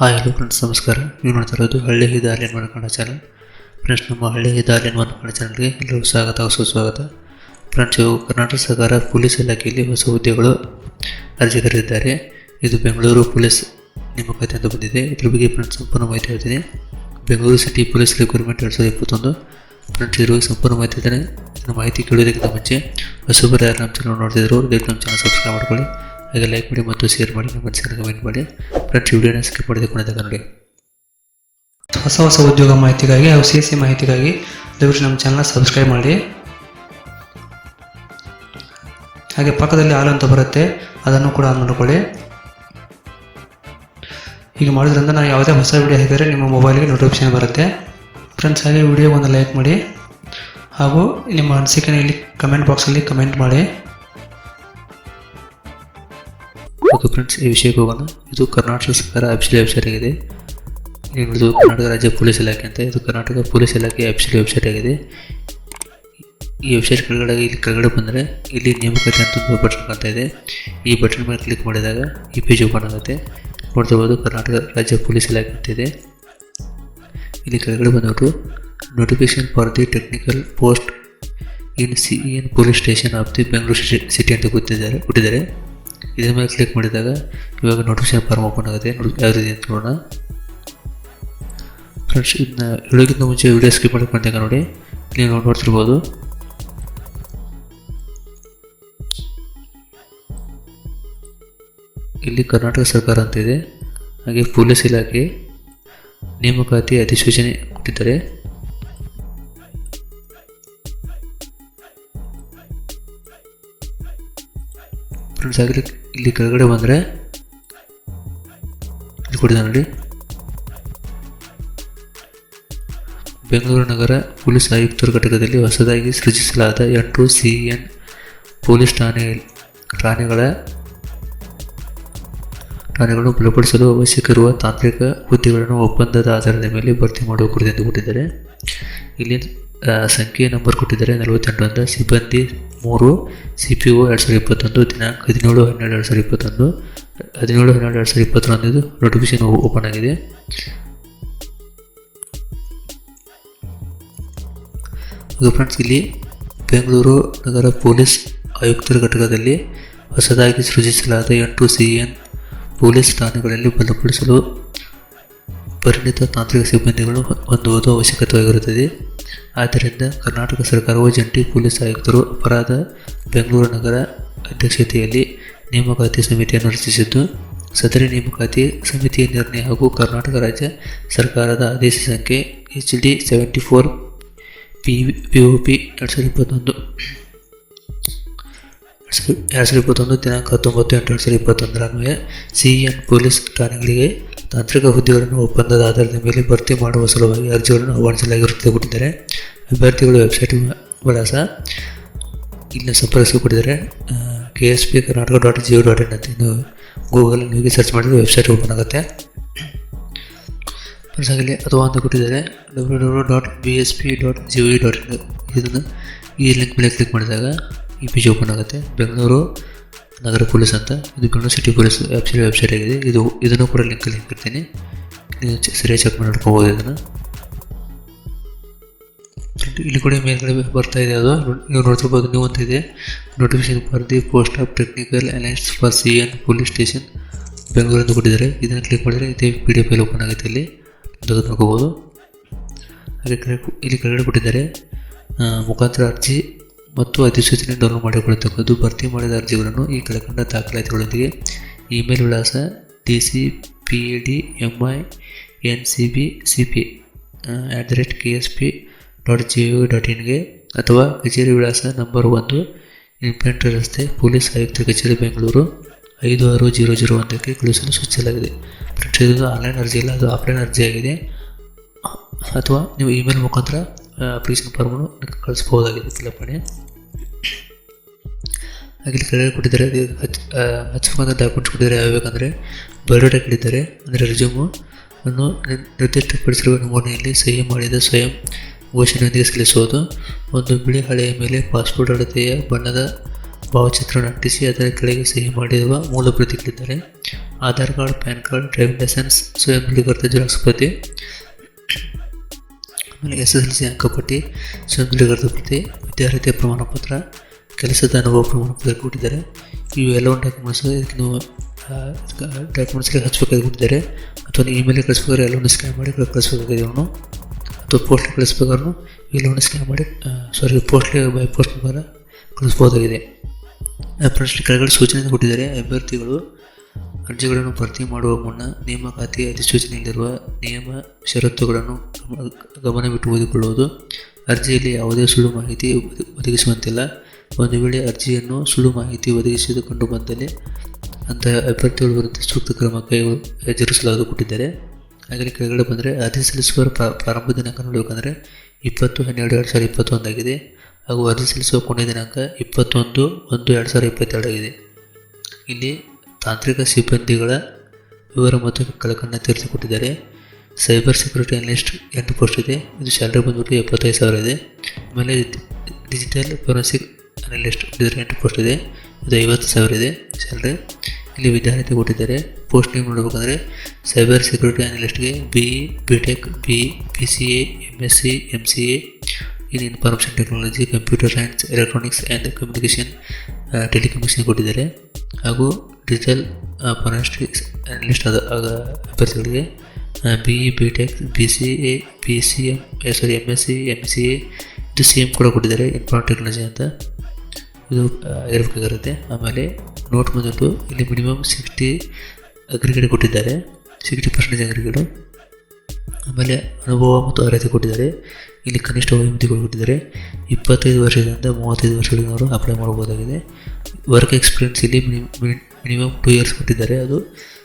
Hi hello friends, ನಮಸ್ಕಾರ. ನೀವು ನೋಡ್ತಾ ಇರೋದು ಹಳ್ಳಿ ಹಿದಾಲಿಯನ್ ಮಾಡ್ಕೊಂಡ ಚಾನಲ್ ಫ್ರೆಂಡ್ಸ್, ನಮ್ಮ ಹಳ್ಳಿ ಹಿದಾಲಿಯನ್ ಮಾಡ್ಕೊಂಡ ಚಾನಲ್ಗೆ ಎಲ್ಲರಿಗೂ ಸ್ವಾಗತ ಸುಸ್ವಾಗತ ಫ್ರೆಂಡ್ಸ್, ಇವು ಕರ್ನಾಟಕ ಸರ್ಕಾರ ಪೊಲೀಸ್ ಇಲಾಖೆಯಲ್ಲಿ ಹೊಸ ಹುದ್ದೆಗಳು ಅರ್ಜಿ ಕರೆದಿದ್ದಾರೆ. ಇದು ಬೆಂಗಳೂರು ಪೊಲೀಸ್ ನೇಮಕಾತಿ ಅಂತ ಬಂದಿದೆ. ಇದ್ರ ಬಗ್ಗೆ ಫ್ರೆಂಡ್ಸ್ ಸಂಪೂರ್ಣ ಮಾಹಿತಿ ಹೇಳ್ತೀನಿ. ಬೆಂಗಳೂರು ಸಿಟಿ ಪೊಲೀಸ್ ರಿಕ್ರೂಟ್ಮೆಂಟ್ ಎರಡು ಸಾವಿರದ ಇಪ್ಪತ್ತೊಂದು. ಫ್ರೆಂಡ್ಸ್ ಇರುವ ಸಂಪೂರ್ಣ ಮಾಹಿತಿ ಇದ್ದಾನೆ ಮಾಹಿತಿ ಕೇಳೋದಕ್ಕಿಂತ ಮುಂಚೆ ಹೊಸಬರ ಯಾರು ನಮ್ಮ ಚಾನಲ್ ನೋಡ್ತಿದ್ರು, ದಯವಿಟ್ಟು ನಮ್ಮ ಚಾನಲ್ ಸಬ್ಸ್ಕ್ರೈಬ್ ಮಾಡ್ಕೊಳ್ಳಿ. ಹಾಗೆ ಲೈಕ್ ಮಾಡಿ ಮತ್ತು ಶೇರ್ ಮಾಡಿ, ನಮ್ಮ ಮನಸ್ಸಿನ ಕಮೆಂಟ್ ಮಾಡಿ. ಫ್ರೆಂಡ್ಸ್ ವಿಡಿಯೋನ ಸ್ಕಿಪ್ ಮಾಡಿದೆ ನೋಡಿ ಹೊಸ ಹೊಸ ಉದ್ಯೋಗ ಮಾಹಿತಿಗಾಗಿ ಹಾಗೂ ಸಿ ಎಸ್ ಸಿ ಮಾಹಿತಿಗಾಗಿ ದಯವಿಟ್ಟು ನಮ್ಮ ಚಾನಲ್ ಸಬ್ಸ್ಕ್ರೈಬ್ ಮಾಡಿ. ಹಾಗೆ ಪಕ್ಕದಲ್ಲಿ ಹಾಲು ಅಂತ ಬರುತ್ತೆ, ಅದನ್ನು ಕೂಡ ಆನ್ ಹೀಗೆ ಮಾಡೋದ್ರಿಂದ ನಾನು ಯಾವುದೇ ಹೊಸ ವಿಡಿಯೋ ಹಾಕಿದರೆ ನಿಮ್ಮ ಮೊಬೈಲ್ಗೆ ನೋಟಿಫಿಕೇಶನ್ ಬರುತ್ತೆ. ಫ್ರೆಂಡ್ಸ್ ಹಾಗೆ ವಿಡಿಯೋ ಒಂದು ಲೈಕ್ ಮಾಡಿ. ಹಾಗೂ ನಿಮ್ಮ ಅನಿಸಿಕೆನ ಇಲ್ಲಿ ಕಮೆಂಟ್ ಬಾಕ್ಸಲ್ಲಿ ಕಮೆಂಟ್ ಮಾಡಿ. ಓಕೆ ಫ್ರೆಂಡ್ಸ್, ಈ ವಿಷಯಕ್ಕೆ ಹೋಗೋಣ ಇದು ಕರ್ನಾಟಕ ಸರ್ಕಾರ ಅಫಿಷಿಯಲ್ ವೆಬ್ಸೈಟ್ ಆಗಿದೆ. ಇದು ಕರ್ನಾಟಕ ರಾಜ್ಯ ಪೊಲೀಸ್ ಇಲಾಖೆ ಅಂತ, ಇದು ಕರ್ನಾಟಕ ಪೊಲೀಸ್ ಇಲಾಖೆ ಅಫಿಷಿಯಲ್ ವೆಬ್ಸೈಟ್ ಆಗಿದೆ. ಈ ವೆಬ್ಸೈಟ್ ಕೆಳಗಡೆ, ಇಲ್ಲಿ ಕೆಳಗಡೆ ಬಂದರೆ ಇಲ್ಲಿ ನೇಮಕಾತಿ ಅಂತ ಒಂದು ಬಟನ್ ಕಾಣ್ತಾ ಇದೆ. ಈ ಬಟನ್ ಮೇಲೆ ಕ್ಲಿಕ್ ಮಾಡಿದಾಗ ಈ ಪೇಜ್ ಓಪನ್ ಆಗುತ್ತೆ. ನೋಡ್ತಿರ್ಬೋದು ಕರ್ನಾಟಕ ರಾಜ್ಯ ಪೊಲೀಸ್ ಇಲಾಖೆ ಅಂತ ಇದೆ. ಇಲ್ಲಿ ಕೆಳಗಡೆ ಬಂದ್ಬಿಟ್ಟು notification for the technical post in C in police station of the Bengaluru city ಅಂತ ಗೊತ್ತಿದ್ದಾರೆ ಕೊಟ್ಟಿದ್ದಾರೆ. ಇದ್ರ ಮೇಲೆ ಕ್ಲಿಕ್ ಮಾಡಿದಾಗ ಇವಾಗ ನೋಟಿಫಿಕೇಶನ್ ಫಾರ್ಮ್ ಓಪನ್ ಆಗುತ್ತೆ. ಯಾವ ರೀತಿ ಅಂತ ನೋಡೋಣ. ಫ್ರೆಂಡ್ಸ್ ಇದನ್ನ ಹೇಳೋಕ್ಕಿಂತ ಮುಂಚೆ ವಿಡಿಯೋ ಸ್ಕಿಪ್ ಮಾಡ್ಕೊಂಡಾಗ ನೋಡಿ, ನೀವು ನೋಡ್- ನೋಡ್ತಿರ್ಬೋದು. ಇಲ್ಲಿ ಕರ್ನಾಟಕ ಸರ್ಕಾರ ಅಂತ ಇದೆ. ಹಾಗೆ ಪೊಲೀಸ್ ಇಲಾಖೆ ನೇಮಕಾತಿ ಅಧಿಸೂಚನೆ ಕೊಟ್ಟಿದ್ದಾರೆ. ಫ್ರೆಂಡ್ಸ್ ಆಗಲಿ ಇಲ್ಲಿ ಕೆಳಗಡೆ ಬಂದರೆ ಇಲ್ಲಿ ಕೊಡಿದೆ ನೋಡಿ ಬೆಂಗಳೂರು ನಗರ ಪೊಲೀಸ್ ಆಯುಕ್ತರ ಘಟಕದಲ್ಲಿ ಹೊಸದಾಗಿ ಸೃಜಿಸಲಾದ ಎಂಟು ಸಿ ಎನ್ ಪೊಲೀಸ್ ಠಾಣೆ ಠಾಣೆಗಳ ಠಾಣೆಗಳನ್ನು ಬಲಪಡಿಸಲು ಅವಶ್ಯಕವಿರುವ ತಾಂತ್ರಿಕ ಹುದ್ದೆಗಳನ್ನು ಒಪ್ಪಂದದ ಆಧಾರದ ಮೇಲೆ ಭರ್ತಿ ಮಾಡುವ ಕುರಿತು ಕೊಟ್ಟಿದ್ದಾರೆ ಇಲ್ಲಿ ಸಂಖ್ಯೆ ನಂಬರ್ ಕೊಟ್ಟಿದ್ದಾರೆ. ನಲವತ್ತೆಂಟು ಅಂತ ಸಿಬ್ಬಂದಿ ಮೂರು, ಸಿ ಪಿ ಒ ಎರಡು ಸಾವಿರದ ಇಪ್ಪತ್ತೊಂದು ದಿನಾಂಕ ಹದಿನೇಳು, ಹನ್ನೆರಡು, ಎರಡು ಸಾವಿರದ ಇಪ್ಪತ್ತೊಂದು. ಹದಿನೇಳು, ಹನ್ನೆರಡು, ಎರಡು ಸಾವಿರದ ಇಪ್ಪತ್ತೊಂದು ನೋಟಿಫಿಕೇಶನ್ ಓಪನ್ ಆಗಿದೆ. ಫ್ರೆಂಡ್ಸ್ ಇಲ್ಲಿ ಬೆಂಗಳೂರು ನಗರ ಪೊಲೀಸ್ ಆಯುಕ್ತರ ಘಟಕದಲ್ಲಿ ಹೊಸದಾಗಿ ಸೃಜಿಸಲಾದ ಎಂಟು ಸಿ ಎನ್ ಪೊಲೀಸ್ ಠಾಣೆಗಳಲ್ಲಿ ಬಲಪಡಿಸಲು ಪರಿಣಿತ ತಾಂತ್ರಿಕ ಸಿಬ್ಬಂದಿಗಳು ಹೊಂದುವುದು ಅವಶ್ಯಕತೆಯಾಗಿರುತ್ತದೆ. ಆದ್ದರಿಂದ ಕರ್ನಾಟಕ ಸರ್ಕಾರವು ಜಂಟಿ ಪೊಲೀಸ್ ಆಯುಕ್ತರು, ಅಪರಾಧ ಬೆಂಗಳೂರು ನಗರ ಅಧ್ಯಕ್ಷತೆಯಲ್ಲಿ ನೇಮಕಾತಿ ಸಮಿತಿಯನ್ನು ರಚಿಸಿದ್ದು, ಸದರಿ ನೇಮಕಾತಿ ಸಮಿತಿಯ ನಿರ್ಣಯ ಹಾಗೂ ಕರ್ನಾಟಕ ರಾಜ್ಯ ಸರ್ಕಾರದ ಆದೇಶ ಸಂಖ್ಯೆ H D seventy four P P O P ಎರಡು ಸಾವಿರದ ಇಪ್ಪತ್ತೊಂದು. ಎರಡು ಸಾವಿರದ ಇಪ್ಪತ್ತೊಂದು ದಿನಾಂಕ ಹತ್ತೊಂಬತ್ತು ಎಂಟು ಎರಡು ಸಾವಿರದ ಇಪ್ಪತ್ತೊಂದರ ಅನ್ವಯ ಸಿ ಎನ್ ಪೊಲೀಸ್ ಠಾಣೆಗಳಿಗೆ ತಾಂತ್ರಿಕ ಹುದ್ದೆಗಳನ್ನು ಒಪ್ಪಂದದ ಆಧಾರದ ಮೇಲೆ ಭರ್ತಿ ಮಾಡುವ ಸಲುವಾಗಿ ಅರ್ಜಿಗಳನ್ನು ಆಹ್ವಾನಿಸಲಾಗಿರುತ್ತದೆ ಕೊಟ್ಟಿದ್ದಾರೆ. ಅಭ್ಯರ್ಥಿಗಳು ವೆಬ್ಸೈಟ್ ವಿಳಾಸ ಇಲ್ಲಿ ಸಂಪರ್ಕಿಸಿ ಕೊಟ್ಟಿದ್ದಾರೆ K S P Karnataka dot GO dot in ಅಂತ ಇನ್ನು ಗೂಗಲ್ ನೀವು ಸರ್ಚ್ ಮಾಡಿದ್ರೆ ವೆಬ್ಸೈಟ್ ಓಪನ್ ಆಗುತ್ತೆ. ಫ್ರೆಂಡ್ಸ್ ಅಥವಾ ಅಂತ ಕೊಟ್ಟಿದ್ದಾರೆ. W W dot B S P dot G dot in. ಇದನ್ನು ಈ ಲಿಂಕ್ ಮೇಲೆ ಕ್ಲಿಕ್ ಮಾಡಿದಾಗ ಈ ಪೇಜ್ ಓಪನ್ ಆಗುತ್ತೆ. ಬೆಂಗಳೂರು, ನಗರ ಪೊಲೀಸ್ ಅಂತ. ಇದು Bengaluru city police website website ಆಗಿದೆ. ಇದು, ಇದನ್ನು ಕೂಡ ಲಿಂಕ್ ಲಿಂಕ್ ಇರ್ತೀನಿ ನೀವು ಸರಿಯಾಗಿ ಚೆಕ್ ಮಾಡಿ ನೋಡ್ಕೋಬೋದು ಇದನ್ನು ಇಲ್ಲಿ ಕೂಡ ಮೇಲ್ಗಡೆ ಬರ್ತಾ ಇದೆ ಅದು. ನೀವು ನೋಡ್ತಿರ್ಬೋದು ನೀವು ಅಂತ ಇದೆ. Notification for the post of technical alliance for C N police station ಬೆಂಗಳೂರಿಂದ ಕೊಟ್ಟಿದ್ದಾರೆ. ಇದನ್ನು ಕ್ಲಿಕ್ ಮಾಡಿದರೆ ಇದೇ P D F file open ಆಗುತ್ತೆ ಇಲ್ಲಿ. ತೆಗೆದು ನೋಡ್ಕೋಬೋದು. ಹಾಗೆ ಇಲ್ಲಿ ಕೆಳಗಡೆ ಕೊಟ್ಟಿದ್ದಾರೆ. ಮುಖಾಂತರ ಅರ್ಜಿ ಮತ್ತು ಅಧಿಸೂಚನೆ ಡೌನ್ಲೋಡ್ ಮಾಡಿಕೊಳ್ಳತಕ್ಕದ್ದು ಭರ್ತಿ ಮಾಡಿದ ಅರ್ಜಿಗಳನ್ನು ಈ ಕೆಳಕಂಡ ದಾಖಲಾತಿಗಳೊಂದಿಗೆ ಇಮೇಲ್ ವಿಳಾಸ D C P A D M I N C B C P at the rate K S P dot G U dot ಇನ್ಗೆ ಅಥವಾ ಕಚೇರಿ ವಿಳಾಸ ನಂಬರ್ ಒಂದು ಇನ್ಫೆಂಟ್ರಿ ರಸ್ತೆ ಪೊಲೀಸ್ ಆಯುಕ್ತ ಕಚೇರಿ ಬೆಂಗಳೂರು ಐದು ಆರು ಜೀರೋ ಜೀರೋ ಒಂದಕ್ಕೆ ಕಳುಹಿಸಲು ಸೂಚಿಸಲಾಗಿದೆ. ಇದು ಆನ್ಲೈನ್ ಅರ್ಜಿ ಇಲ್ಲ, ಅದು ಆಫ್ಲೈನ್ ಅರ್ಜಿಯಾಗಿದೆ ಅಥವಾ ನೀವು ಇಮೇಲ್ ಮುಖಾಂತರ ಅಪ್ಲಿಕೇಶನ್ ನನಗೆ ಕಳಿಸ್ಬೋದಾಗಿದೆ ತಿಲಪಣೆ ಹಾಗೆ ಇಲ್ಲಿ ಕೊಟ್ಟಿದ್ದಾರೆ ಅದು ಹಚ್ ಆ, ಹಚ್ಚಬೇಕಂತ ಡಾಕ್ಯುಮೆಂಟ್ಸ್ ಕೊಟ್ಟಿದ್ದಾರೆ ಯಾವ್ಯಾವಂದರೆ ಬಯೋಡೇಟಾ ಕೇಳಿದ್ದಾರೆ ಅಂದರೆ ರೆಸ್ಯೂಮು ಅನ್ನು ನಿರ್- ನಿರ್ದಿಷ್ಟಪಡಿಸಿರುವ ನಮೂನೆಯಲ್ಲಿ ಸಹಿ ಮಾಡಿದ ಸ್ವಯಂ ಘೋಷಣೆಯೊಂದಿಗೆ ಸಲ್ಲಿಸುವುದು. ಒಂದು ಬಿಳಿ ಹಳೆಯ ಮೇಲೆ ಪಾಸ್ಪೋರ್ಟ್ ಅಳತೆಯ ಬಣ್ಣದ ಭಾವಚಿತ್ರವನ್ನು ಅಂಟಿಸಿ ಅದರ ಕೆಳಗೆ ಸಹಿ ಮಾಡಿರುವ ಮೂಲ ಪ್ರತಿಗಳಿದ್ದಾರೆ Aadhaar card PAN card driving licence ಸ್ವಯಂ ದೃಢೀಕೃತ ಜೆರಾಕ್ಸ್ ಆಮೇಲೆ ಎಸ್ ಎಸ್ ಎಲ್ ಸಿ ಅಂಕಪಟ್ಟಿ ದೃಢೀಕೃತ ಪ್ರತಿ ವಿದ್ಯಾರ್ಥಿಯ ಪ್ರಮಾಣಪತ್ರ, ಕೆಲಸದ ಅನುಭವ ಪ್ರಮಾಣಪತ್ರ ಕೊಟ್ಟಿದ್ದಾರೆ. ಇವು ಎಲ್ಲವನ್ನು ಡಾಕ್ಯುಮೆಂಟ್ಸ್ ಇದಕ್ಕೆ ನೀವು ಡಾಕ್ಯುಮೆಂಟ್ಸ್ಗೆ ಹಚ್ಚಬೇಕಾಗಿ ಕೊಟ್ಟಿದ್ದಾರೆ. ಅಥವಾ ಇಮೇಲ್ ಕಳಿಸ್ಬೇಕಾದ್ರೆ ಎಲ್ಲವನ್ನು ಸ್ಕ್ಯಾನ್ ಮಾಡಿ ಕಳಿಸ್ಬೇಕಾಗಿದೆ ಅವನು. ಅಥವಾ ಪೋಸ್ಟ್ ಕಳಿಸ್ಬೇಕಾದ್ರೂ ಇಲ್ಲವನ್ನು ಸ್ಕ್ಯಾನ್ ಮಾಡಿ ಸಾರಿ ಪೋಸ್ಟ್ ಬೈ ಪೋಸ್ಟ್ ಮುಖಾಂತರ ಕಳಿಸ್ಬೋದಾಗಿದೆ. ಫ್ರೆಂಡ್ಸ್ ಕೆಳಗಡೆ ಸೂಚನೆ ಕೊಟ್ಟಿದ್ದಾರೆ. ಅಭ್ಯರ್ಥಿಗಳು ಅರ್ಜಿಗಳನ್ನು ಭರ್ತಿ ಮಾಡುವ ಮುನ್ನ ನೇಮಕಾತಿ ಅಧಿಸೂಚನೆಯಲ್ಲಿರುವ ನಿಯಮ, ಷರತ್ತುಗಳನ್ನು ಗಮನವಿಟ್ಟು ಓದಿಕೊಳ್ಳುವುದು. ಅರ್ಜಿಯಲ್ಲಿ ಯಾವುದೇ ಸುಳ್ಳು ಮಾಹಿತಿ ಒದ- ಒದಗಿಸುವಂತಿಲ್ಲ. ಒಂದು ವೇಳೆ ಅರ್ಜಿಯನ್ನು ಸುಳ್ಳು ಮಾಹಿತಿ ಒದಗಿಸಿಕೊಂಡು ಬಂದಲ್ಲಿ ಅಂತಹ ಅಭ್ಯರ್ಥಿಗಳ ವಿರುದ್ಧ ಸೂಕ್ತ ಕ್ರಮ ಕೈ ಎದುರಿಸಲಾಗದು ಕೊಟ್ಟಿದ್ದಾರೆ ಹಾಗೆ ಕೆಳಗಡೆ ಬಂದರೆ ಅರ್ಜಿ ಸಲ್ಲಿಸುವ ಪ್ರಾರಂಭ ದಿನಾಂಕ ನೋಡಬೇಕಂದ್ರೆ ಇಪ್ಪತ್ತು ಹನ್ನೆರಡು ಎರಡು ಸಾವಿರದ ಇಪ್ಪತ್ತೊಂದಾಗಿದೆ ಹಾಗೂ ಅರ್ಜಿ ಸಲ್ಲಿಸುವ ಕೊನೆಯ ದಿನಾಂಕ ಇಪ್ಪತ್ತೊಂದು ಒಂದು ಎರಡು ಸಾವಿರದ ಇಪ್ಪತ್ತೆರಡಾಗಿದೆ ಇಲ್ಲಿ ತಾಂತ್ರಿಕ ಸಿಬ್ಬಂದಿಗಳ ವಿವರ ಮತ್ತು ಕಳಕನ್ನು ತಿಳಿಸಿಕೊಟ್ಟಿದ್ದಾರೆ. ಸೈಬರ್ ಸೆಕ್ಯೂರಿಟಿ ಅನಲಿಸ್ಟ್ ಎಂದು ಪೋಸ್ಟ್ ಇದೆ. ಇದು ಸ್ಯಾಲ್ರಿ ಬಂದ್ಬಿಟ್ಟು ಎಪ್ಪತ್ತೈದು ಸಾವಿರ ಇದೆ. ಆಮೇಲೆ ಡಿಜಿಟಲ್ ಫೋರೆನ್ಸಿಕ್ ಅನಲಿಸ್ಟ್ ಇದರ ಎಂಟು ಪೋಸ್ಟ್ ಇದೆ. ಇದು ಐವತ್ತು ಸಾವಿರ ಇದೆ ಸ್ಯಾಲ್ರಿ. ಇಲ್ಲಿ ವಿದ್ಯಾರ್ಥಿ ಕೊಟ್ಟಿದ್ದಾರೆ. ಪೋಸ್ಟ್ ನೇಮ್ ನೋಡಬೇಕಂದ್ರೆ cyber security ಅನಲಿಸ್ಟ್ಗೆ B E B tech B P C A M S C M C A in information technology, computer science, electronics and communication telecommunication ಕೊಟ್ಟಿದ್ದಾರೆ. ಹಾಗೂ ಡಿಜಿಟಲ್ ಫಾರೆಸ್ಟ್ರಿಕ್ಸ್ ಅನಲಿಸ್ಟ್ ಆದ ಅಭ್ಯರ್ಥಿಗಳಿಗೆ B E B tech B C A B C M sorry M S C M C A ಇದು C M ಕೂಡ ಕೊಟ್ಟಿದ್ದಾರೆ inform technology ಅಂತ. ಇದು ಆ, ಇರಬೇಕಾಗಿರುತ್ತೆ ಆಮೇಲೆ ನೋಟ್ ಬಂದ್ಬಿಟ್ಟು ಇಲ್ಲಿ ಮಿನಿಮಮ್ ಸಿಕ್ಸ್ಟಿ ಅಗ್ರಿಗೇಡ್ ಕೊಟ್ಟಿದ್ದಾರೆ. ಸಿಕ್ಸ್ಟಿ ಪರ್ಸೆಂಟೇಜ್ ಅಗ್ರಿಗೇಡು ಆಮೇಲೆ ಅನುಭವ ಮತ್ತು ಅರ್ಹತೆ ಕೊಟ್ಟಿದ್ದಾರೆ. ಇಲ್ಲಿ ಕನಿಷ್ಠ ವಯೋಮಿತಿಗಳು ಕೊಟ್ಟಿದ್ದಾರೆ. ಇಪ್ಪತ್ತೈದು ವರ್ಷದಿಂದ ಮೂವತ್ತೈದು ವರ್ಷಗಳಿನವರು ಅಪ್ಲೈ ಮಾಡ್ಬೋದಾಗಿದೆ. ವರ್ಕ್ ಎಕ್ಸ್ಪೀರಿಯನ್ಸ್ ಇಲ್ಲಿ ಮಿನಿಮಮ್ ಟೂ ಇಯರ್ಸ್ ಕೊಟ್ಟಿದ್ದಾರೆ. ಅದು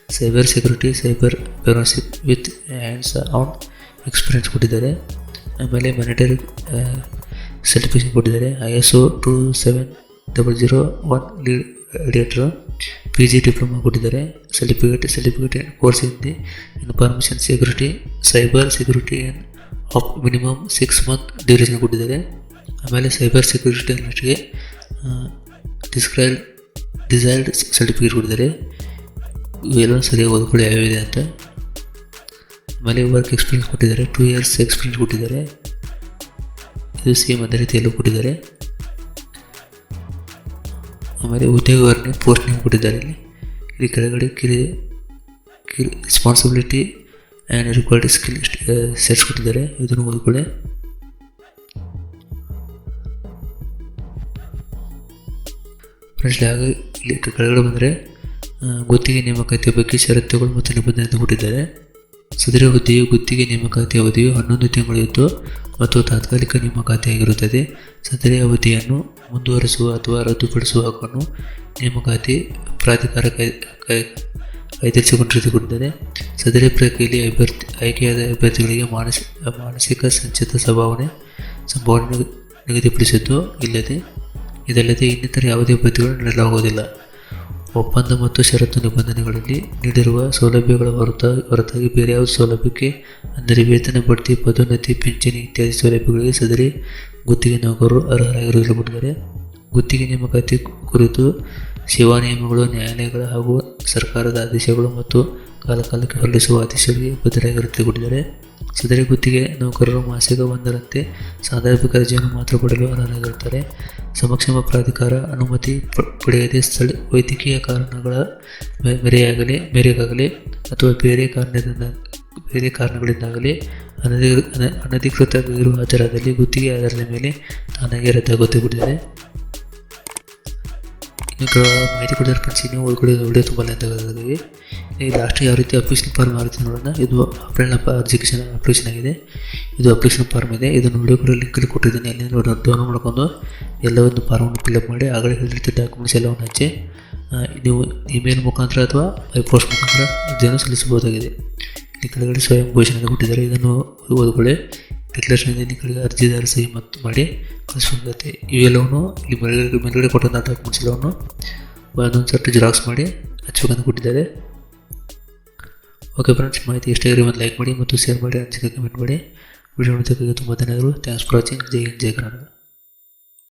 cyber security cyber forensic with hands on experience ಕೊಟ್ಟಿದ್ದಾರೆ. ಆಮೇಲೆ ಮ್ಯಾನಿಟರಿ ಸರ್ಟಿಫಿಕೇಷನ್ ಕೊಟ್ಟಿದ್ದಾರೆ. I S O two seven double zero one lead later P G diploma ಕೊಟ್ಟಿದ್ದಾರೆ. ಸರ್ಟಿಫಿಕೇಟ್ ಸರ್ಟಿಫಿಕೇಟ್ ಕೋರ್ಸ್ ಇದೆ information security cyber security and of minimum six month duration ಕೊಟ್ಟಿದ್ದಾರೆ. ಆಮೇಲೆ cyber security ಅನ್ನೋಷ್ಟಿಗೆ describe detailed certificate ಕೊಟ್ಟಿದ್ದಾರೆ. ಇವೆಲ್ಲ ಸರಿಯಾಗಿ ಓದ್ಕೊಳ್ಳಿ ಯಾವ್ಯಾವಿದೆ ಅಂತ. ಆಮೇಲೆ ವರ್ಕ್ ಎಕ್ಸ್ಪೀರಿಯನ್ಸ್ ಕೊಟ್ಟಿದ್ದಾರೆ ಟೂ ಇಯರ್ಸ್ ಎಕ್ಸ್ಪೀರಿಯನ್ಸ್ ಕೊಟ್ಟಿದ್ದಾರೆ. ಇದು ಸೇಮ್ ಅದೇ ರೀತಿಯಲ್ಲೂ ಕೊಟ್ಟಿದ್ದಾರೆ. ಆಮೇಲೆ ಉದ್ಯೋಗವರ್ಣೆ ಪೋಸ್ಟ್ ನೇಮ್ ಕೊಟ್ಟಿದ್ದಾರೆ ಇಲ್ಲಿ. ಇಲ್ಲಿ ಕೆಳಗಡೆ ಕಿರಿ ಕಿರಿ responsibility and required skill sets ಕೊಟ್ಟಿದ್ದಾರೆ. ಇದನ್ನು ಓದ್ಕೊಳ್ಳಿ. ಫ್ರೆಂಡ್ಸ್ ಹಾಗೆ ಇಲ್ಲಿ ಕೆಳಗಡೆ ಬಂದರೆ ಗುತ್ತಿಗೆ ನೇಮಕಾತಿಯ ಬಗ್ಗೆ ಷರತ್ತುಗಳು ಮತ್ತು ನಿಬಂಧನೆಯನ್ನು ಕೊಟ್ಟಿದ್ದಾರೆ ಸದರಿ ಹುದ್ದೆಯು ಗುತ್ತಿಗೆ ನೇಮಕಾತಿ ಅವಧಿಯು ಹನ್ನೊಂದು ತಿಂಗಳಿದ್ದು ಮತ್ತು ತಾತ್ಕಾಲಿಕ ನೇಮಕಾತಿಯಾಗಿರುತ್ತದೆ ಸದರಿ ಅವಧಿಯನ್ನು ಮುಂದುವರಿಸುವ ಅಥವಾ ರದ್ದುಪಡಿಸುವ ಹಕ್ಕನ್ನು ನೇಮಕಾತಿ ಪ್ರಾಧಿಕಾರ ಕೈ ಕೈ ಕೈಗೆತ್ತಿಕೊಂಡಿದ್ದಾರೆ ಸದರಿ ಪ್ರಕ್ರಿಯೆಯಲ್ಲಿ ಅಭ್ಯರ್ಥಿ, ಆಯ್ಕೆಯಾದ ಅಭ್ಯರ್ಥಿಗಳಿಗೆ ಮಾನಸಿಕ ಮಾನಸಿಕ ಸಂಚಿತ ಸಂಭಾವನೆ ಸಂಭಾವನೆ ನಿಗದಿ- ನಿಗದಿಪಡಿಸಿದ್ದು ಇಲ್ಲದೆ, ಇದಲ್ಲದೆ ಇನ್ನಿತರ ಯಾವುದೇ ಅಭ್ಯರ್ಥಿಗಳು ನೀಡಲಾಗುವುದಿಲ್ಲ. ಒಪ್ಪಂದ ಮತ್ತು ಷರತ್ತು ನಿಬಂಧನೆಗಳಲ್ಲಿ ನೀಡಿರುವ ಸೌಲಭ್ಯಗಳ ಹೊರತ, ಹೊರತಾಗಿ ಬೇರೆ ಯಾವ ಸೌಲಭ್ಯಕ್ಕೆ, ಅಂದರೆ ವೇತನ, ಬಡ್ತಿ, ಪದೋನ್ನತಿ, ಪಿಂಚಣಿ ಇತ್ಯಾದಿ ಸೌಲಭ್ಯಗಳಿಗೆ ಸದರಿ ಗುತ್ತಿಗೆ ನೌಕರರು ಅರ್ಹರಾಗಿರುವುದಿಲ್ಲ ಗುತ್ತಿಗೆ ನೇಮಕಾತಿ ಕುರಿತು ಸೇವಾ ನಿಯಮಗಳು, ನ್ಯಾಯಾಲಯಗಳು ಹಾಗೂ ಸರ್ಕಾರದ ಆದೇಶಗಳು ಮತ್ತು ಕಾಲಕಾಲಕ್ಕೆ ಹೊರಡಿಸುವ ಆದೇಶಗಳಿಗೆ ಬದ್ಧರಾಗಿರುತ್ತೆ ಕೊಟ್ಟಿದ್ದಾರೆ ಸದರಿ ಗುತ್ತಿಗೆ ನೌಕರರು ಮಾಸಿಕ ಒಂದರಂತೆ ಸಾಧಾರಣ ರಜೆಯನ್ನು ಮಾತ್ರ ಪಡೆಯಲು ಅರ್ಹರಾಗಿರುತ್ತಾರೆ. ಸಮಕ್ಷಮ ಪ್ರಾಧಿಕಾರ ಅನುಮತಿ ಪಡೆಯದೆ ಸ್ಥಳ, ವೈದ್ಯಕೀಯ ಕಾರಣಗಳ ಮೇರೆಯಾಗಲಿ, ಮೇರೆಗಾಗಲಿ ಅಥವಾ ಬೇರೆ ಕಾರಣದಿಂದ, ಬೇರೆ ಕಾರಣಗಳಿಂದಾಗಲಿ ಅನಧಿ ಅನ- ಅನಧಿಕೃತ ಗೈರು ಹಾಜರಾದಲ್ಲಿ ಗುತ್ತಿಗೆ ಆಧಾರದ ಮೇಲೆ ತಾನಾಗೆ ರದ್ದಾಗುತ್ತೆ ಇನ್ನು ಕೆಲ ಮಾಹಿತಿ ಕೊಡಿದ್ರೆ ಫ್ರೆಂಡ್ಸ್ ನೀವು ಒಳಗಡೆ ವಿಡಿಯೋ ತುಂಬ ಅಂತ ಈ ಲಾಸ್ಟ್ ಯಾವ ರೀತಿ ಅಪ್ಲಿಕೇಶನ್ ಫಾರ್ಮ್ ರೀತಿ ನೋಡೋಣ. ಇದು ಆಫ್ಲೈನ್ ಅಪ್ಲಿಕೇಶನ್ ಅಪ್ಲಿಕೇಶನ್ ಆಗಿದೆ. ಇದು ಅಪ್ಲಿಕೇಶನ್ ಫಾರ್ಮ್ ಇದೆ. ಇದನ್ನು ವಿಡಿಯೋ ಕೂಡ ಲಿಂಕಲ್ಲಿ ಕೊಟ್ಟಿದ್ದೀನಿ. ಅಲ್ಲಿ ನೋಡಿ ಡೌನ್ಲೋಡ್ ಮಾಡ್ಕೊಂಡು ಎಲ್ಲ ಒಂದು ಫಾರ್ಮನ್ನು ಫಿಲ್ಅಪ್ ಮಾಡಿ ಆಗಲೇ ಹೇಳಿರ್ತೀವಿ ಡಾಕ್ಯುಮೆಂಟ್ಸ್ ಎಲ್ಲವನ್ನು ಹಚ್ಚಿ ನೀವು ಇಮೇಲ್ ಮುಖಾಂತರ ಅಥವಾ ಪೋಸ್ಟ್ ಮುಖಾಂತರ ಇದನ್ನು ಸಲ್ಲಿಸಬಹುದಾಗಿದೆ. ಇಲ್ಲಿ ಕೆಳಗಡೆ ಸ್ವಯಂ ಘೋಷಣೆ ಕೊಟ್ಟಿದ್ದಾರೆ. ಇದನ್ನು ಓದ್ಕೊಳ್ಳಿ. ಡಿಕ್ಲೇಷನ್ ಇದೆ ಕೆಳಗೆ ಅರ್ಜಿದಾರ ಸಹಿ ಮತ್ತು ಮಾಡಿ ಕಳಿಸ್ಬೇಕಾಗುತ್ತೆ ಇವೆಲ್ಲವನ್ನು ಇಲ್ಲಿ ಮೇಲ್ಗಡೆ ಮೇಲ್ಗಡೆ ಕೊಟ್ಟಂಥ ಡಾಕ್ಯುಮೆಂಟ್ಸ್ ಎಲ್ಲವನ್ನು ಒಂದೊಂದು ಸರ್ತಿ ಜೆರಾಕ್ಸ್ ಮಾಡಿ ಹಚ್ಚಬೇಕಂತ ಕೊಟ್ಟಿದ್ದಾರೆ. ಓಕೆ ಫ್ರೆಂಡ್ಸ್ ಮಾಹಿತಿ ಇಷ್ಟ ಇರಿ ಒಂದು ಲೈಕ್ ಮಾಡಿ ಮತ್ತು ಶೇರ್ ಮಾಡಿ ಅನಿಸಿಕೆ ಕಮೆಂಟ್ ಮಾಡಿ. ವಿಡಿಯೋ ನೋಡೋದಕ್ಕೆ ತುಂಬ ಧನ್ಯವಾದಗಳು. Thanks for watching Jai Hind, Jai Karnataka.